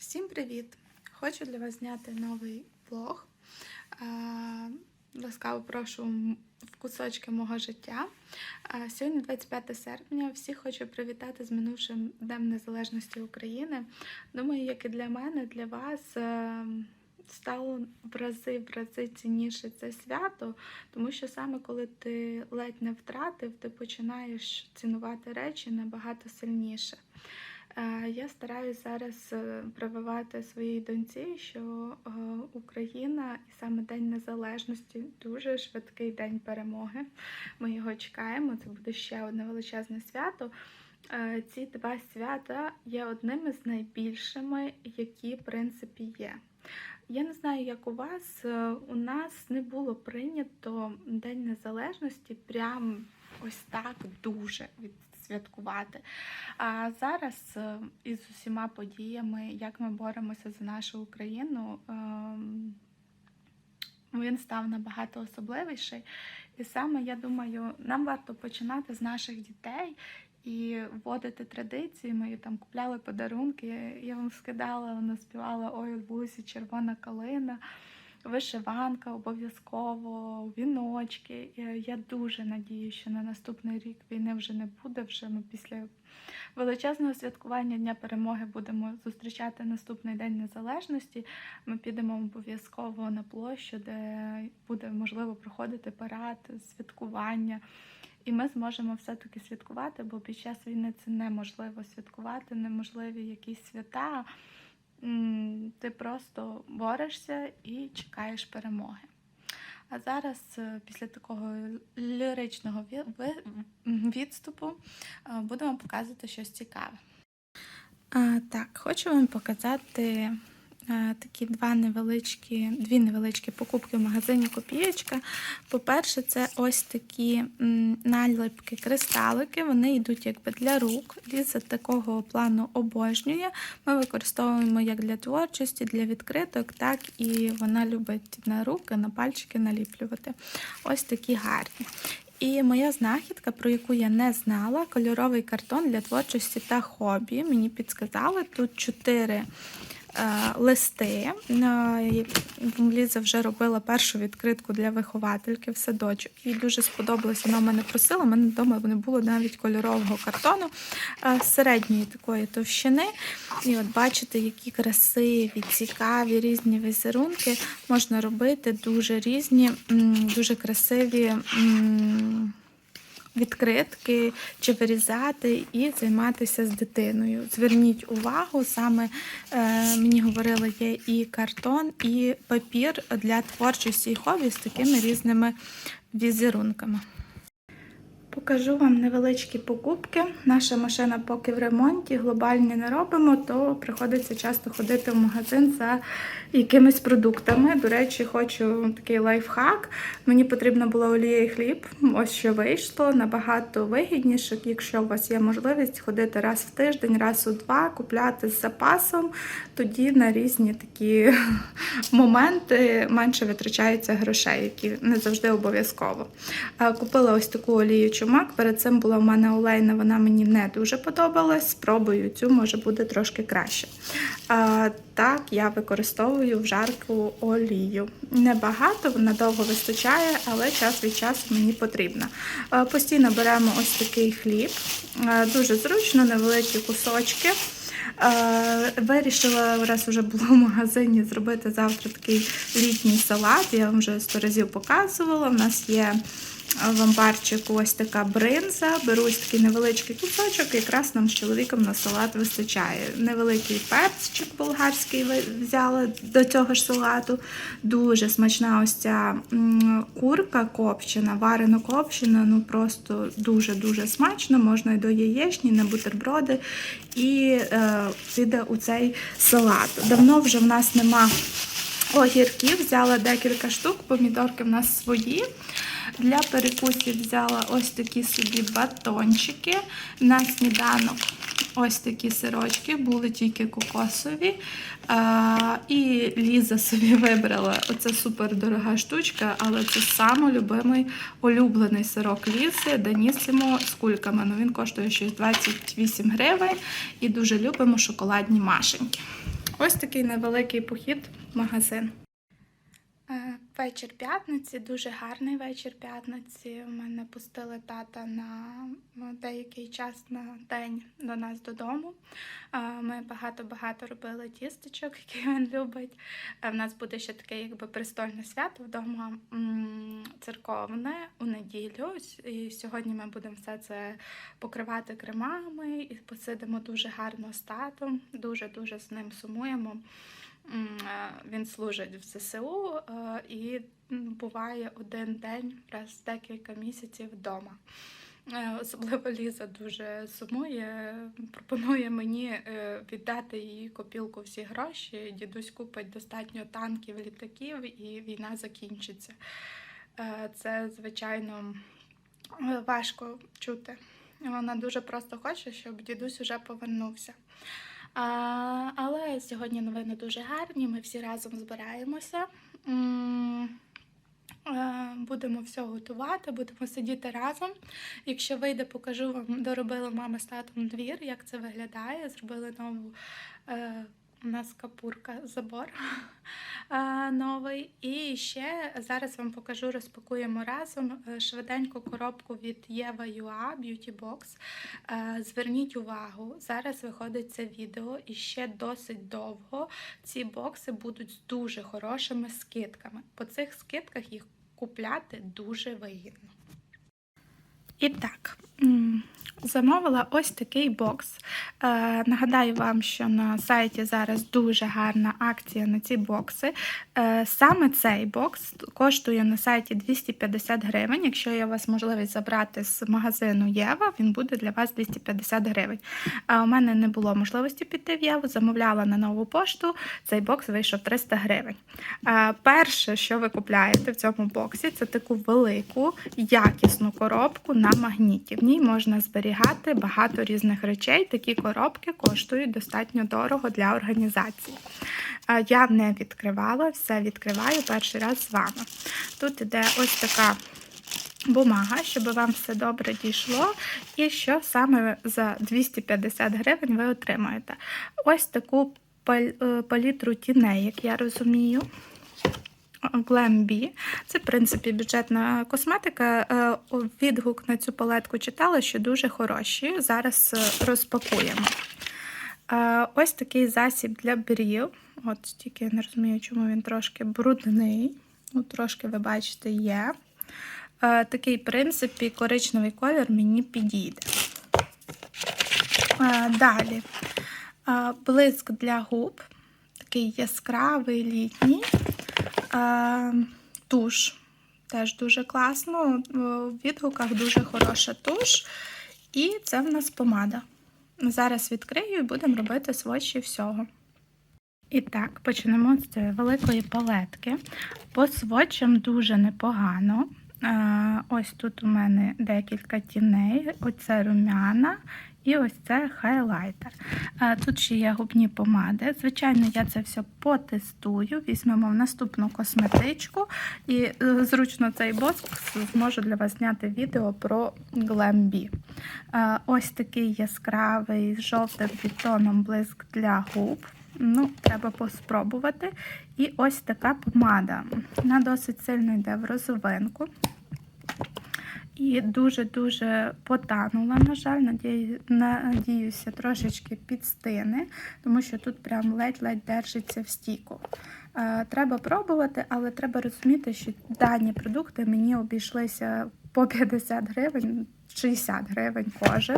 Всім привіт! Хочу для вас зняти новий влог. Е, Ласкаво прошу в кусочки мого життя. Е, Сьогодні 25 серпня. Всіх хочу привітати з минувшим Днем Незалежності України. Думаю, як і для мене, для вас. е, Стало в рази в рази цінніше це свято, тому що саме коли ти ледь не втратив, ти починаєш цінувати речі набагато сильніше. Я стараюсь зараз е, прививати своїй доньці, що е, Україна і саме День Незалежності дуже швидкий день перемоги. Ми його чекаємо. Це буде ще одне величезне свято. Е, Ці два свята є одними з найбільшими, які в принципі є. Я не знаю, як у вас. У нас не було прийнято День Незалежності прям ось так дуже відсвяткувати. А зараз е, із усіма подіями, як ми боремося за нашу Україну, ем, він став набагато особливіший. І саме я думаю, нам варто починати з наших дітей. І вводити традиції, ми там купляли подарунки. Я вам скидала, вона співала Ой, у лусі червона калина, вишиванка обов'язково, віночки. Я дуже надію, що на наступний рік війни вже не буде. Вже ми після величезного святкування Дня перемоги будемо зустрічати наступний день незалежності. Ми підемо обов'язково на площу, де буде можливо проходити парад, святкування. І ми зможемо все-таки святкувати, бо під час війни це неможливо святкувати, неможливі якісь свята. Ти просто борешся і чекаєш перемоги. А зараз, е, після такого ліричного відступу, будемо показувати щось цікаве. А, так, хочу вам показати е, такі два невеличкі, дві невеличкі покупки в магазині Копієчка. По-перше, це ось такі наліпки, кристалики. Вони йдуть якби для рук. Ліза такого плану обожнює. Ми використовуємо як для творчості, для відкриток, так і вона любить на руки, на пальчики наліплювати. Ось такі гарні. І моя знахідка, про яку я не знала, кольоровий картон для творчості та хобі. Мені підсказали тут чотири е, листи. Е, Ліза вже робила першу відкритку для виховательки в садочок. Їй дуже сподобалося. Вона мене просила. У мене вдома не було навіть кольорового картону е, середньої такої товщини. І от бачите, які красиві, цікаві, різні візерунки можна робити дуже різні, дуже красиві. Відкритки чи вирізати і займатися з дитиною. Зверніть увагу, саме е, мені говорили, є і картон, і папір для творчості і хобі з такими різними візерунками. Покажу вам невеличкі покупки. Наша машина поки в ремонті, глобальні не робимо, то приходиться часто ходити в магазин за якимись продуктами. До речі, хочу такий лайфхак. Мені потрібна була олія і хліб. Ось що вийшло. Набагато вигідніше, якщо у вас є можливість ходити раз в тиждень, раз у два, купляти з запасом. Тоді на різні такі моменти менше витрачається грошей, які не завжди обов'язково. Купила ось таку олію чумак. Перед цим була в мене олейна, вона мені не дуже подобалась. Спробую цю, може буде трошки краще. А, Так, я використовую в жарку олію. Небагато, вона довго вистачає, але час від часу мені потрібна. Постійно беремо ось такий хліб, дуже зручно, невеликі кусочки. Е, Вирішила, раз вже було в магазині, зробити завтра такий літній салат. Я вам вже сто разів показувала. У нас є в амбарчику ось така бринза. Беру такий невеличкий кусочок, якраз нам з чоловіком на салат вистачає. Невеликий перчик болгарський взяла до цього ж салату. Дуже смачна ось ця курка копчена, варено копчена, ну просто дуже-дуже смачно. Можна і до яєчні, на бутерброди. І е, піде у цей салат. Давно вже в нас нема огірків, взяла декілька штук, помідорки в нас свої. Для перекусів взяла ось такі собі батончики. На сніданок ось такі сирочки, були тільки кокосові. А, і Ліза собі вибрала. Оце супер дорога штучка, але це самий любимий улюблений сирок Лізи, Данісимо з кульками. Ну, він коштує щось 28 гривень і дуже любимо шоколадні машеньки. Ось такий невеликий похід в магазин. Е, Вечір п'ятниці, дуже гарний вечір п'ятниці. У мене пустили тата на деякий час на день до нас додому. Е, Ми багато-багато робили тістечок, які він любить. Е, В нас буде ще таке якби престольне свято вдома церковне у неділю. І сьогодні ми будемо все це покривати кремами і посидимо дуже гарно з татом. Дуже-дуже з ним сумуємо. Е, Він служить в ЗСУ е, і буває один день раз декілька місяців вдома. Е, Особливо Ліза дуже сумує, пропонує мені віддати їй копілку всі гроші. Дідусь купить достатньо танків, літаків, і війна закінчиться. Це, звичайно, важко чути. Вона дуже просто хоче, щоб дідусь уже повернувся. А, але сьогодні новини дуже гарні. Ми всі разом збираємося. Е, Будемо все готувати, будемо сидіти разом. Якщо вийде, покажу вам, доробила мама з татом двір, як це виглядає. Зробили нову е, у нас капурка, забор е, новий. І ще зараз вам покажу, розпакуємо разом е, швиденько коробку від Єва Юа Beauty Box. Е, Зверніть увагу, зараз виходить це відео, і ще досить довго ці бокси будуть з дуже хорошими скидками. По цих скидках їх купляти дуже вигідно. І так, замовила ось такий бокс. Е, нагадаю вам, що на сайті зараз дуже гарна акція на ці бокси. Е, саме цей бокс коштує на сайті 250 гривень. Якщо є у вас можливість забрати з магазину Єва, він буде для вас 250 гривень. А у мене не було можливості піти в Єву, замовляла на нову пошту. Цей бокс вийшов 300 гривень. Е, перше, що ви купляєте в цьому боксі, це таку велику якісну коробку на магніті. В ній можна зберігати багато різних речей. Такі коробки коштують достатньо дорого для організації. Е, Я не відкривала, все відкриваю перший раз з вами. Тут іде ось така бумага, щоб вам все добре дійшло. І що саме за 250 гривень ви отримаєте? Ось таку е, палітру тіней, як я розумію. Glam Це, в принципі, бюджетна косметика. Е, Відгук на цю палетку читала, що дуже хороші. Зараз е, розпакуємо. Е, Ось такий засіб для брів. От тільки я не розумію, чому він трошки брудний. Ну, трошки, ви бачите, є. Такий, в принципі, коричневий колір мені підійде. Далі блиск для губ. Такий яскравий літній. Е, Туш. Теж дуже класно. Е, В відгуках дуже хороша туш. І це в нас помада. Зараз відкрию і будемо робити сводчі всього. І так, почнемо з цієї великої палетки. По сводчам дуже непогано. Е, Ось тут у мене декілька тіней, оце румяна і ось це хайлайтер. Тут ще є губні помади. Звичайно, я це все потестую. Візьмемо в наступну косметичку і е, зручно цей бокс зможу для вас зняти відео про. Е, Ось такий яскравий з жовтим підтоном блиск для губ. Ну, треба поспробувати. І ось така помада. Вона досить сильно йде в розовинку. І дуже-дуже потанула, на жаль, надію, надіюся, трошечки підстине, тому що тут прям ледь-ледь держиться в стійку. Е, треба пробувати, але треба розуміти, що дані продукти мені обійшлися по 50 гривень. 60 гривень кожен.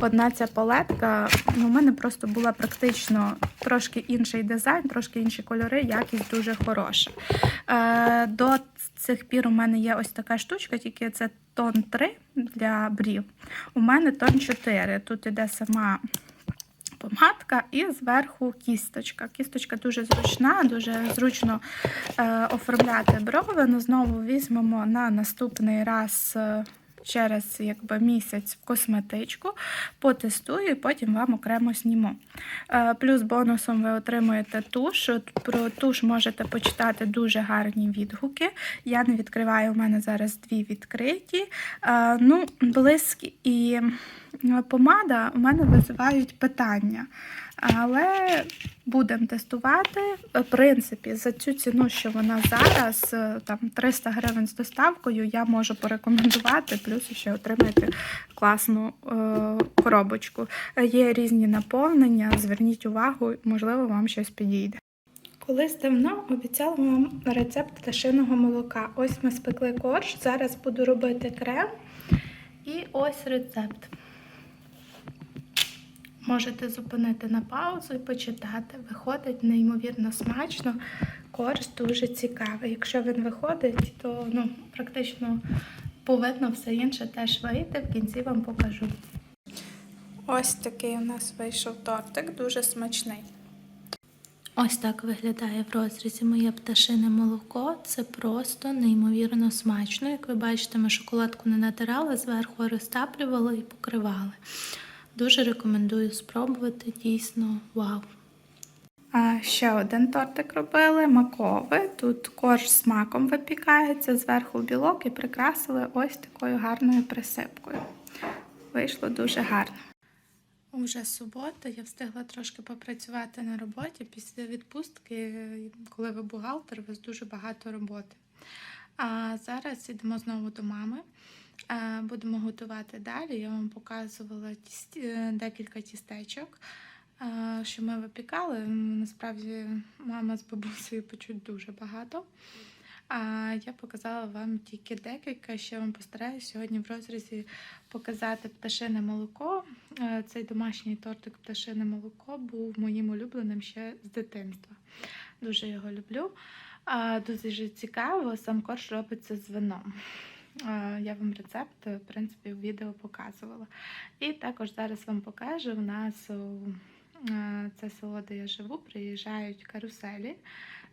Одна ця палетка, ну, у мене просто була практично трошки інший дизайн, трошки інші кольори, якість дуже хороша. Е, до цих пір у мене є ось така штучка, тільки це тон 3 для брів. У мене тон 4. Тут іде сама помадка і зверху кісточка. Кісточка дуже зручна, дуже зручно е, оформляти брови. Ну, знову візьмемо на наступний раз. е, Через якби місяць в косметичку, потестую і потім вам окремо зніму. Е, Плюс бонусом ви отримуєте туш. Про туш можете почитати дуже гарні відгуки. Я не відкриваю, у мене зараз дві відкриті. Е, Ну, блиск і е, помада у мене визивають питання. Але будемо тестувати. В принципі, за цю ціну, що вона зараз, е, там 300 гривень з доставкою, я можу порекомендувати. Плюс ще отримаєте класну е, коробочку. Е, Є різні наповнення. Зверніть увагу, можливо, вам щось підійде. Колись давно обіцяла вам рецепт пташиного молока. Ось ми спекли корж. Зараз буду робити крем. І ось рецепт. Можете зупинити на паузу і почитати. Виходить неймовірно смачно. Корж дуже цікавий. Якщо він виходить, то ну, практично повинно все інше теж вийти. В кінці вам покажу. Ось такий у нас вийшов тортик, дуже смачний. Ось так виглядає в розрізі моє пташине молоко. Це просто неймовірно смачно. Як ви бачите, ми шоколадку не натирали, зверху розтаплювали і покривали. Дуже рекомендую спробувати, дійсно вау. А ще один тортик робили маковий. Тут корж з маком випікається, зверху білок і прикрасили ось такою гарною присипкою. Вийшло дуже гарно. Уже субота, я встигла трошки попрацювати на роботі. Після відпустки, коли ви бухгалтер, у вас дуже багато роботи. А зараз йдемо знову до мами. Е, Будемо готувати далі. Я вам показувала е, декілька тістечок, е, що ми випікали. Насправді мама з бабусею почуть дуже багато. А я показала вам тільки декілька. Ще вам постараюсь сьогодні в розрізі показати пташине молоко. Цей домашній тортик пташине молоко був моїм улюбленим ще з дитинства. Дуже його люблю. Дуже цікаво, сам корж робиться з вином. Е, Я вам рецепт, в принципі, в відео показувала. І також зараз вам покажу. У нас е, це село, де я живу, приїжджають каруселі.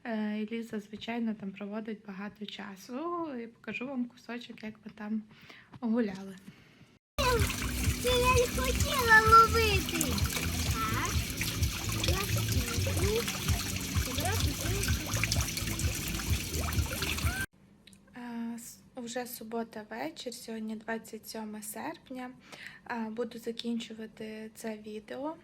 Е, І Ліза, звичайно, там проводить багато часу. І покажу вам кусочок, як ми там гуляли. Я не хотіла ловити. Так. Я хотіла. Забирати Е, с- Вже субота вечір, сьогодні 27 серпня. Буду закінчувати це відео.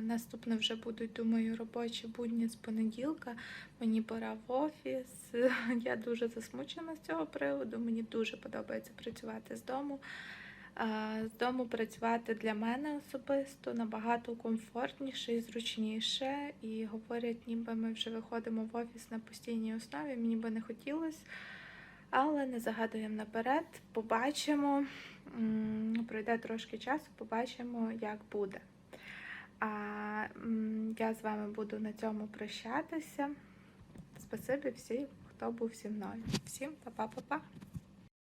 Наступне вже будуть, думаю, робочі будні з понеділка. Мені пора в офіс. Я дуже засмучена з цього приводу. Мені дуже подобається працювати з дому. З дому працювати для мене особисто набагато комфортніше і зручніше. І говорять, ніби ми вже виходимо в офіс на постійній основі. Мені би не хотілося. Але не загадуємо наперед, побачимо. Пройде трошки часу, побачимо, як буде. А я з вами буду на цьому прощатися. Спасибі всім, хто був зі мною. Всім па-па-па-па.